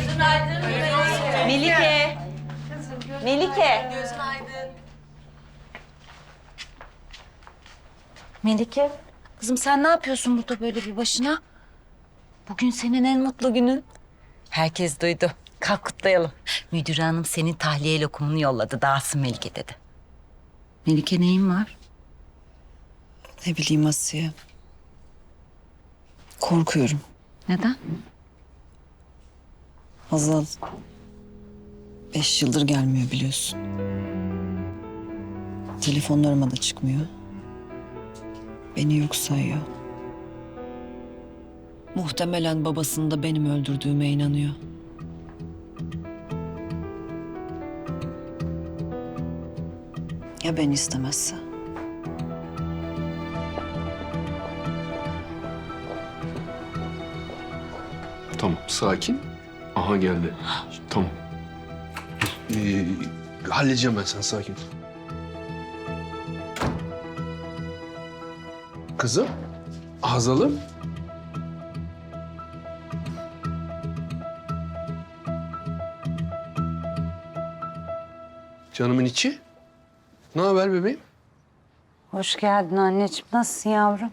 Gözün aydın Melike. Melike. Melike. Gözün aydın. Melike. Kızım sen ne yapıyorsun burada böyle bir başına? Bugün senin en mutlu günün. Herkes duydu. Kalk kutlayalım. Müdür hanım senin tahliye lokumunu yolladı. Dağıtsın Melike dedi. Melike neyin var? Ne bileyim Asiye. Korkuyorum. Neden? Hazal beş yıldır gelmiyor biliyorsun. Telefonlarıma da çıkmıyor. Beni yok sayıyor. Muhtemelen babasını da benim öldürdüğüme inanıyor. Ya ben istemezse? Tamam sakin. Aha geldi. Tamam. Ee, halledeceğim ben sen sakin. ol. Kızım. Hazal'ım. Canımın içi. Ne haber bebeğim? Hoş geldin anneciğim. Nasılsın yavrum?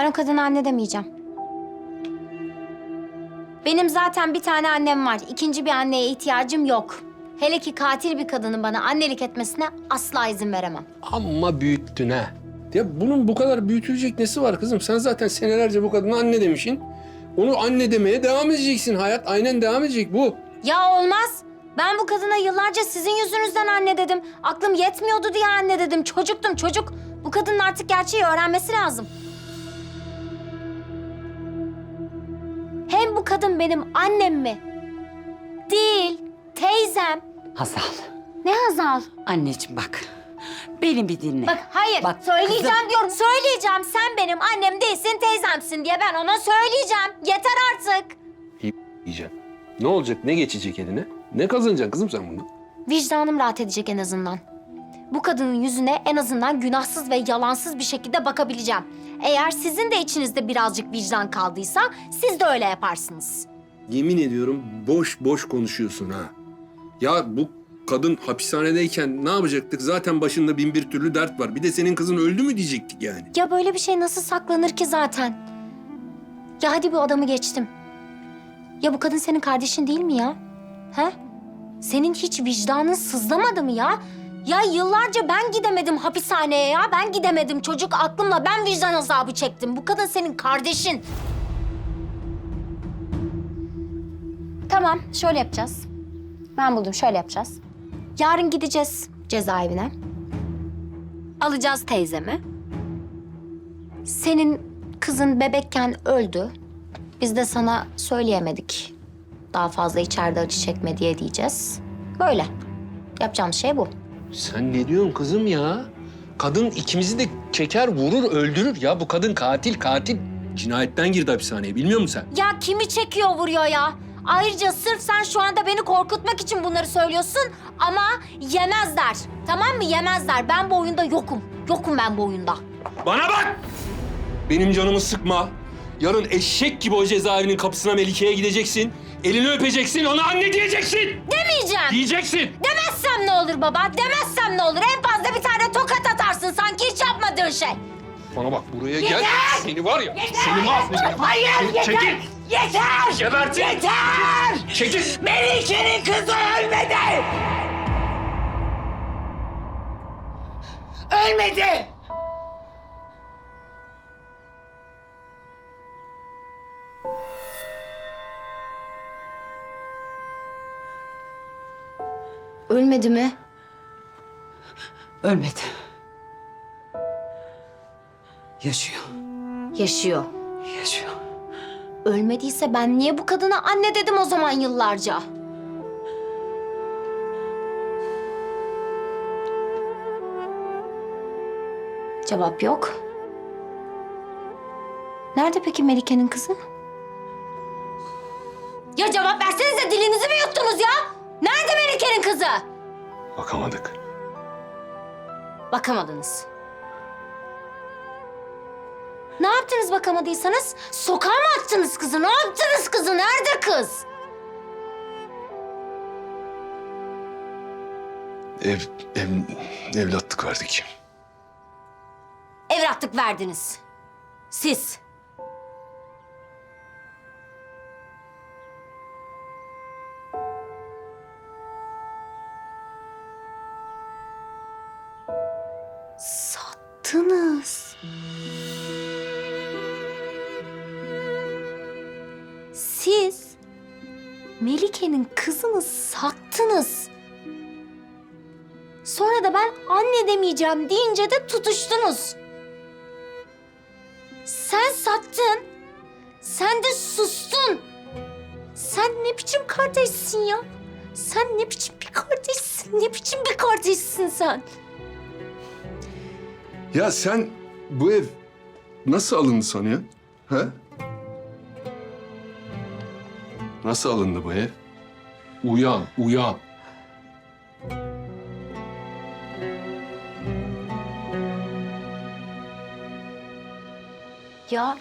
Ben o kadına anne demeyeceğim. Benim zaten bir tane annem var. İkinci bir anneye ihtiyacım yok. Hele ki katil bir kadının bana annelik etmesine asla izin veremem. Amma büyüttün ha. Ya bunun bu kadar büyütülecek nesi var kızım? Sen zaten senelerce bu kadına anne demişsin. Onu anne demeye devam edeceksin. Hayat aynen devam edecek bu. Ya olmaz. Ben bu kadına yıllarca sizin yüzünüzden anne dedim. Aklım yetmiyordu diye anne dedim. Çocuktum çocuk. Bu kadının artık gerçeği öğrenmesi lazım. Bu kadın benim annem mi? Değil. Teyzem. Hazal. Ne Hazal? Anneciğim bak. Beni bir dinle. Bak hayır Bak, söyleyeceğim kızım. diyorum. Söyleyeceğim sen benim annem değilsin teyzemsin diye ben ona söyleyeceğim. Yeter artık. Yiyeceğim. Ne olacak? Ne geçecek eline? Ne kazanacaksın kızım sen bunu? Vicdanım rahat edecek en azından. Bu kadının yüzüne en azından günahsız ve yalansız bir şekilde bakabileceğim. Eğer sizin de içinizde birazcık vicdan kaldıysa siz de öyle yaparsınız. Yemin ediyorum boş boş konuşuyorsun ha. Ya bu kadın hapishanedeyken ne yapacaktık? Zaten başında bin bir türlü dert var. Bir de senin kızın öldü mü diyecektik yani. Ya böyle bir şey nasıl saklanır ki zaten? Ya hadi bu adamı geçtim. Ya bu kadın senin kardeşin değil mi ya? He? Senin hiç vicdanın sızlamadı mı ya? Ya yıllarca ben gidemedim hapishaneye ya. Ben gidemedim çocuk aklımla ben vicdan azabı çektim. Bu kadın senin kardeşin. Tamam şöyle yapacağız. Ben buldum şöyle yapacağız. Yarın gideceğiz cezaevine. Alacağız teyzemi. Senin kızın bebekken öldü. Biz de sana söyleyemedik. Daha fazla içeride acı çekme diye diyeceğiz. Böyle. Yapacağımız şey bu. Sen ne diyorsun kızım ya? Kadın ikimizi de çeker, vurur, öldürür. Ya bu kadın katil, katil. Cinayetten girdi hapishaneye. Bilmiyor musun sen? Ya kimi çekiyor vuruyor ya? Ayrıca sırf sen şu anda beni korkutmak için bunları söylüyorsun ama yemezler. Tamam mı? Yemezler. Ben bu oyunda yokum. Yokum ben bu oyunda. Bana bak! Benim canımı sıkma. Yarın eşek gibi o cezaevinin kapısına Melike'ye gideceksin. Elini öpeceksin, ona anne diyeceksin. Demeyeceğim. Diyeceksin. Demezsem ne olur baba? Demezsem ne olur? En fazla bir tane tokat atarsın sanki hiç yapmadığın şey. Bana bak buraya gel. Seni var ya, seni mahvedeceğim. Hayır, yeter. Çekil. Yeter! Gebertin. Yeter! Çekil. Melike'nin kızı ölmedi! Ölmedi! Ölmedi mi? Ölmedi. Yaşıyor. Yaşıyor. Yaşıyor. Ölmediyse ben niye bu kadına anne dedim o zaman yıllarca? Cevap yok. Nerede peki Melike'nin kızı? Ya cevap versenize dilinizi mi yuttunuz ya? Nerede Melike'nin kızı? Bakamadık. Bakamadınız. yaptınız bakamadıysanız? Sokağa mı attınız kızı? Ne yaptınız kızı? Nerede kız? Ev, ev, evlatlık verdik. Evlatlık verdiniz. Siz. Melike'nin kızını sattınız. Sonra da ben anne demeyeceğim deyince de tutuştunuz. Sen sattın. Sen de sustun. Sen ne biçim kardeşsin ya? Sen ne biçim bir kardeşsin? Ne biçim bir kardeşsin sen? Ya sen bu ev nasıl alındı sanıyorsun? He? Nasıl alındı bu ev? Uyan, uyan. Ya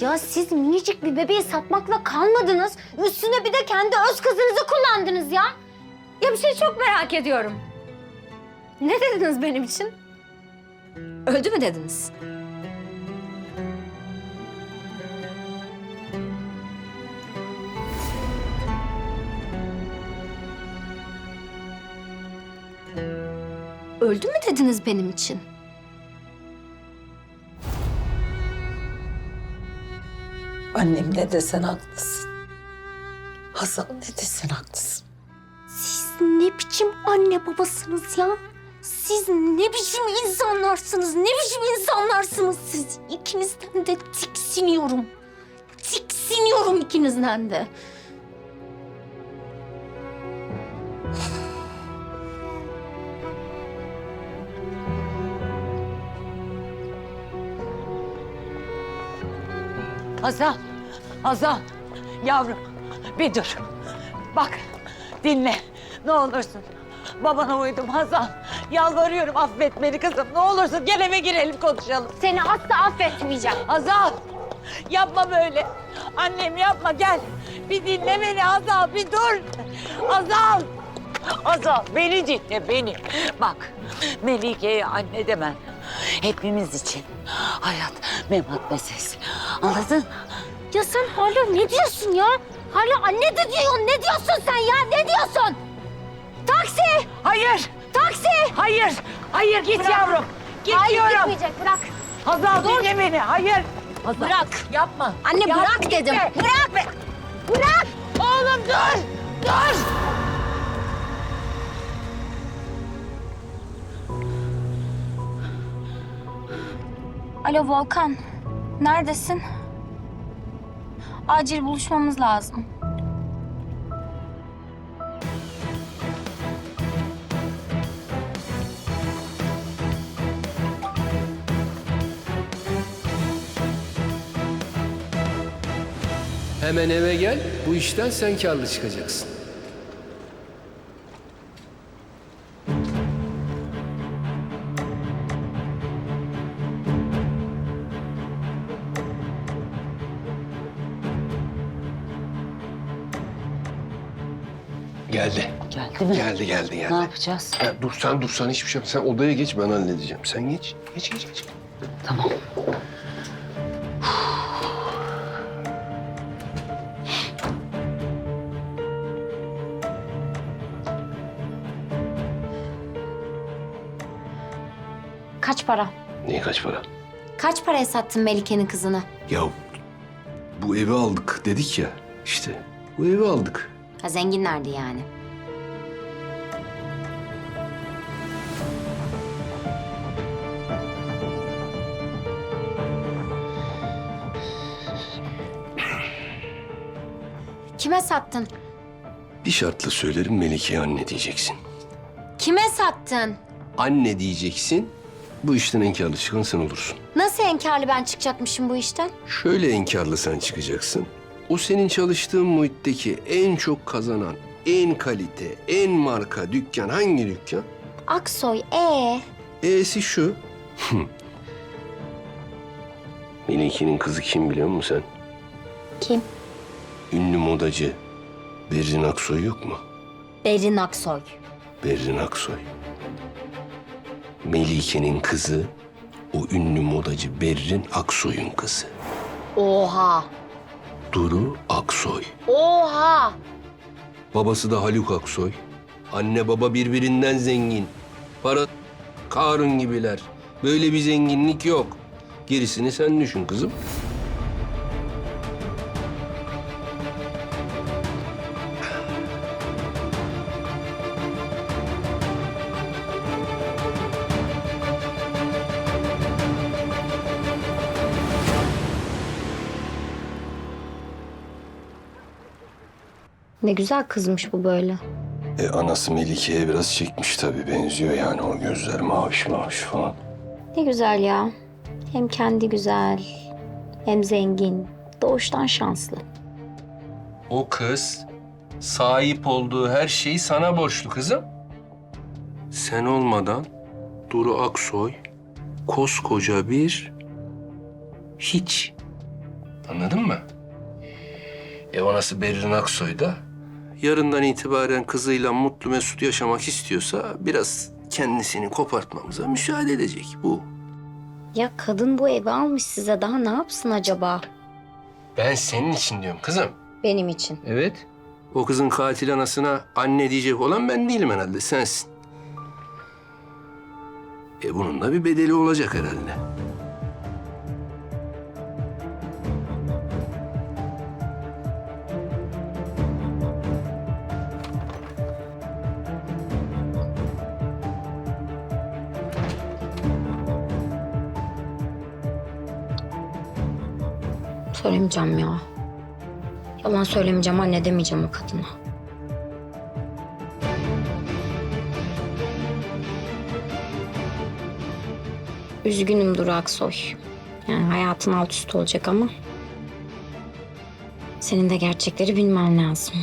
ya siz minicik bir bebeği satmakla kalmadınız. Üstüne bir de kendi öz kızınızı kullandınız ya. Ya bir şey çok merak ediyorum. Ne dediniz benim için? Öldü mü dediniz? Öldü mü dediniz benim için? Annem ne desen haklısın. Hasan ne desen haklısın. Siz ne biçim anne babasınız ya? Siz ne biçim insanlarsınız? Ne biçim insanlarsınız siz? İkinizden de tiksiniyorum. Tiksiniyorum ikinizden de. Hazal, Hazal. Yavrum bir dur. Bak dinle ne olursun. Babana uydum Hazal. Yalvarıyorum affet beni kızım. Ne olursun gel eve girelim konuşalım. Seni asla affetmeyeceğim. Hazal yapma böyle. Annem yapma gel. Bir dinle beni Hazal bir dur. Hazal. Hazal beni dinle beni. Bak Melike'ye anne demen. Hepimiz için. Hayat memat meselesi. Anladın? Ya sen hala ne diyorsun ya? Hala anne de diyorsun. Ne diyorsun sen ya? Ne diyorsun? Taksi! Hayır. Taksi! Hayır. Hayır git yavrum. Git Hayır diyorum. gitmeyecek. Bırak. Hazal dinle beni. Hayır. Hazal. Bırak. Yapma. Anne Yapma, bırak gitme. dedim. Bırak. Bırak. Oğlum dur. Dur. Alo Volkan. Neredesin? Acil buluşmamız lazım. Hemen eve gel. Bu işten sen karlı çıkacaksın. Geldi. Geldi mi? Geldi, geldi, Ne geldi. yapacağız? Ya dur sen dur sen hiçbir şey yap. Sen odaya geç ben halledeceğim. Sen geç. Geç geç geç. Tamam. Kaç para? Niye kaç para? Kaç paraya sattın Melike'nin kızını? Ya bu evi aldık dedik ya. İşte bu evi aldık. Ha zenginlerdi yani. Kime sattın? Bir şartla söylerim Melike'ye anne diyeceksin. Kime sattın? Anne diyeceksin. Bu işten en karlı çıkan sen olursun. Nasıl enkarlı ben çıkacakmışım bu işten? Şöyle en karlı sen çıkacaksın. O senin çalıştığın muhitteki en çok kazanan, en kalite, en marka dükkan hangi dükkan? Aksoy, ee? E'si şu. Melike'nin kızı kim biliyor musun sen? Kim? Ünlü modacı Berrin Aksoy yok mu? Berin Aksoy. Berrin Aksoy. Melike'nin kızı o ünlü modacı Berrin Aksoy'un kızı. Oha. Duru Aksoy. Oha. Babası da Haluk Aksoy. Anne baba birbirinden zengin. Para Karun gibiler. Böyle bir zenginlik yok. Gerisini sen düşün kızım. Ne güzel kızmış bu böyle. E anası Melike'ye biraz çekmiş tabii. Benziyor yani o gözler maviş maviş falan. Ne güzel ya. Hem kendi güzel, hem zengin. Doğuştan şanslı. O kız sahip olduğu her şeyi sana borçlu kızım. Sen olmadan Duru Aksoy koskoca bir hiç. Anladın mı? Ev anası Berrin Aksoy da yarından itibaren kızıyla mutlu mesut yaşamak istiyorsa biraz kendisini kopartmamıza müsaade edecek bu. Ya kadın bu evi almış size daha ne yapsın acaba? Ben senin için diyorum kızım. Benim için. Evet. O kızın katil anasına anne diyecek olan ben değilim herhalde, sensin. E bunun da bir bedeli olacak herhalde. Söylemeyeceğim ya. Yalan söylemeyeceğim anne demeyeceğim o kadına. Üzgünüm Duru Aksoy. Yani hayatın alt üst olacak ama... Senin de gerçekleri bilmen lazım.